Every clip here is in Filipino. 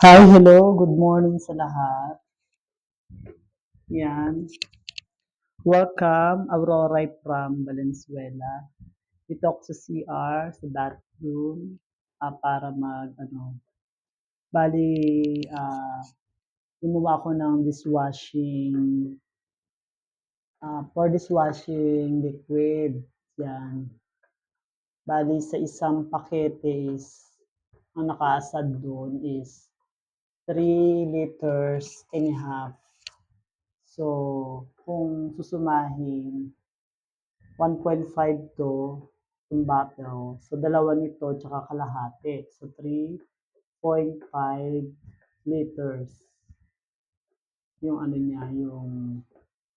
Hi, hello, good morning sa lahat. Yan. Welcome, Aurora from Valenzuela. Dito ako sa CR, sa bathroom, ah, para mag, ano, bali, ah, gumawa ako ng dishwashing, ah, for dishwashing liquid. Yan. Bali, sa isang pakete is, ang nakaasad doon is 3 liters and a half. So, kung susumahin, 1.5 to yung bottle. So, dalawa nito tsaka kalahati. So, 3.5 liters. Yung ano niya, yung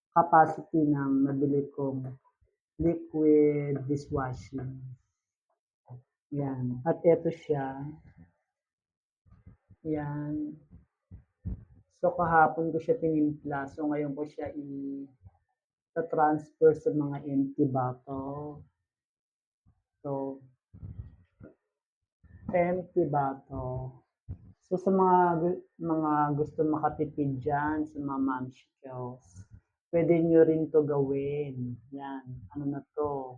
capacity ng nabili kong liquid dishwashing. Yan. At eto siya. Yan. So, kahapon ko siya tinimpla. So, ngayon ko siya i-transfer sa mga empty bottle. So, empty bottle. So, sa mga mga gusto makatipid dyan, sa mga momshikels, pwede nyo rin to gawin. Yan. Ano na to?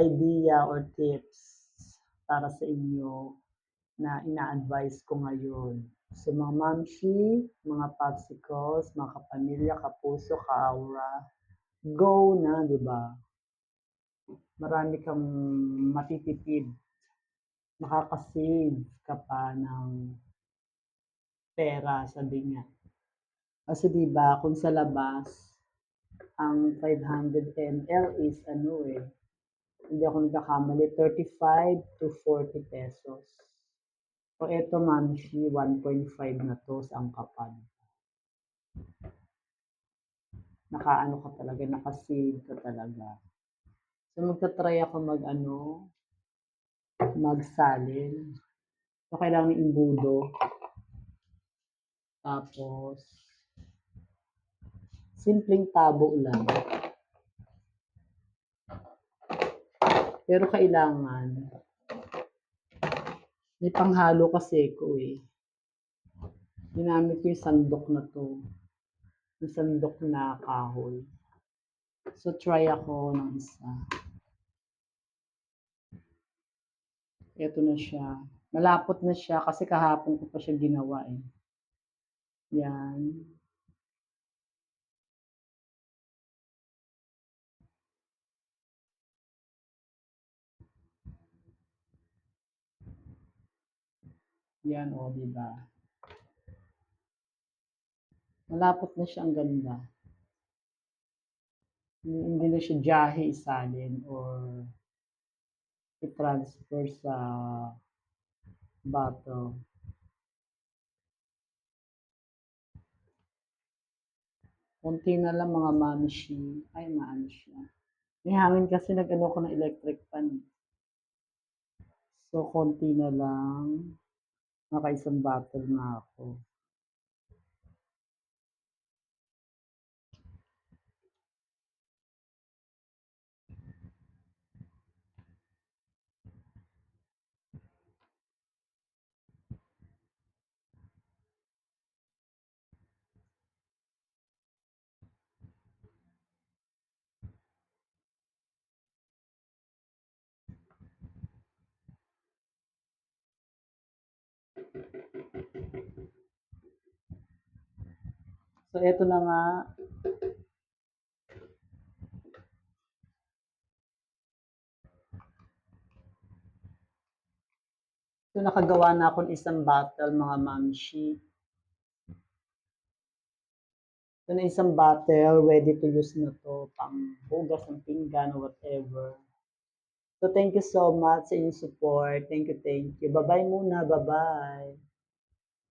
Idea or tips para sa inyo na ina-advise ko ngayon. So, mga mamshi, mga popsicles, mga kapamilya, kapuso, ka-aura, go na, di ba? Marami kang matitipid. Makakasave ka pa ng pera, sabi niya. Kasi di ba, kung sa labas, ang 500 ml is ano eh, hindi ako nagkakamali, 35 to 40 pesos. So, eto mamshi, 1.5 na to sa angkapan. Nakaano ka talaga, nakasave ka talaga. So, magta-try ako mag ano, magsalin. So, kailangan ng imbudo. Tapos, simpleng tabo lang. Pero kailangan, may panghalo kasi ko eh. Ginamit ko yung sandok na to. Yung sandok na kahoy. So, try ako ng isa. Ito na siya. Malapot na siya kasi kahapon ko pa siya ginawa eh. Yan. Yan o, di ba? Malapot na siya, ang ganda. Hindi na siya jahe isalin or i-transfer sa bottle. Konti na lang mga mamshi. Ay, siya. May hangin kasi nag-ano ko ng electric fan. So, konti na lang. Naka-isang bottle na ako. So, eto na nga. So, nakagawa na ako ng isang bottle, mga mamshi. So, na isang bottle, ready to use na to, pang hugas ng pinggan or whatever. So, thank you so much sa inyong support. Thank you, thank you. Bye-bye muna. Bye-bye.